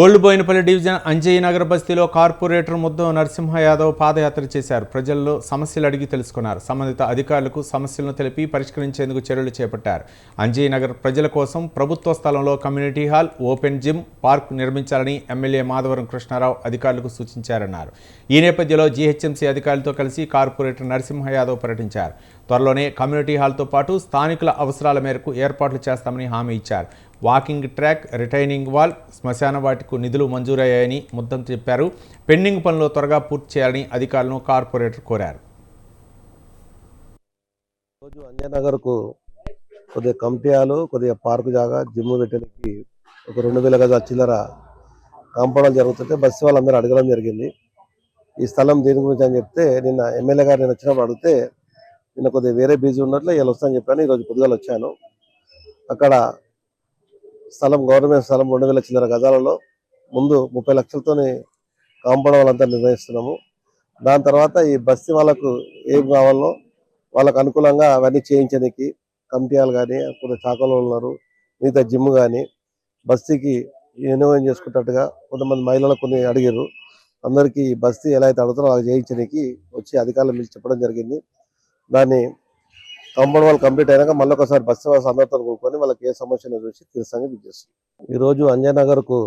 Old Boinapalli division Anjaiah Nagar బస్తీలో corporator Muddam Narasimha Yadav padayatra చేశారు. ప్రజల్లో సమస్యలు అడిగి తెలుసుకున్నారు. సంబంధిత అధికారులకు సమస్యలను తెలిపి పరిష్కరించేందుకు చర్యలు చేపట్టారు. అంజయ్య నగర్ ప్రజల కోసం ప్రభుత్వ స్థలంలో community hall open gym park నిర్మించాలని ఎమ్మెల్యే మాధవరం కృష్ణారావు అధికారులకు సూచించారన్నారు. ఈ నేపథ్యంలో జీహెచ్ఎంసీ అధికారులతో కలిసి కార్పొరేటర్ నరసింహ యాదవ్ పర్యటించారు. త్వరలోనే కమ్యూనిటీ హాల్తో పాటు స్థానికుల అవసరాల మేరకు ఏర్పాట్లు చేస్తామని హామీ ఇచ్చారు. వాకింగ్ ట్రాక్ రిటైనింగ్ వాల్ శ్మశాన వాటికు నిధులు మంజూరయ్యాయని ముద్దం చెప్పారు పెండింగ్ పనులు త్వరగా పూర్తి చేయాలని అధికారులను కార్పొరేటర్ కోరారు. రోజు అంజనగర్కు కొద్దిగా కంపియాలు కొద్దిగా పార్కు జాగా జిమ్ పెట్టడానికి ఒక రెండు వేల గజ చిల్లర కాంపౌండ్ జరుగుతుంటే బస్సు వాళ్ళందరూ అడగడం జరిగింది. ఈ స్థలం దీని గురించి అని చెప్తే నిన్న ఎమ్మెల్యే గారు నేను వచ్చినప్పుడు అడిగితే నిన్న కొద్దిగా వేరే బిజీ ఉన్నట్లు ఇలా వస్తాను చెప్పాను. ఈరోజు పొద్దుగాలు వచ్చాను. అక్కడ స్థలం గవర్నమెంట్ స్థలం రెండు వేల చిల్లర గజాలలో ముందు ముప్పై లక్షలతోనే కాంపౌండ్ వాళ్ళంతా నిర్ణయిస్తున్నాము దాని తర్వాత ఈ బస్తీ వాళ్ళకు ఏం కావాలో వాళ్ళకు అనుకూలంగా అవన్నీ చేయించడానికి కమిటీలు కానీ కొంత చాకలు ఉన్నారు మిగతా జిమ్ కానీ బస్తీకి వినియోగం చేసుకున్నట్టుగా కొంతమంది మహిళలు కొన్ని అడిగారు. అందరికీ ఈ బస్తీ ఎలా అయితే అడుగుతారో అలా చేయించడానికి వచ్చి అధికారులు పిలిచి చెప్పడం జరిగింది. దాన్ని కాంపౌండ్ వాళ్ళు కంప్లీట్ అయినాక మళ్ళీ ఒకసారి బస్సు వాళ్ళ అందరితో కొనుక్కొని వాళ్ళకి ఏ సమస్యను చూసి తీర్చడానికి పిలిచేస్తాం ఈరోజు అంజయనగర్కు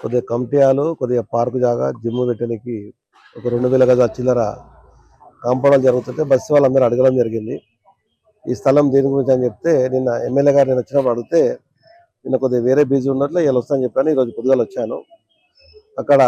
కొద్దిగా కంపియాలు కొద్దిగా పార్కు జాగా జిమ్ పెట్టడానికి ఒక రెండు వేల గజ చిల్లర కాంపౌండ్ జరుగుతుంటే బస్సు వాళ్ళందరూ అడగడం జరిగింది. ఈ స్థలం దేని గురించి అని చెప్తే నిన్న ఎమ్మెల్యే గారు నేను వచ్చినప్పుడు అడిగితే నిన్న కొద్దిగా వేరే బిజీ ఉన్నట్లు ఇలా వస్తాను చెప్పాను ఈరోజు పొద్దుగాల వచ్చాను. అక్కడ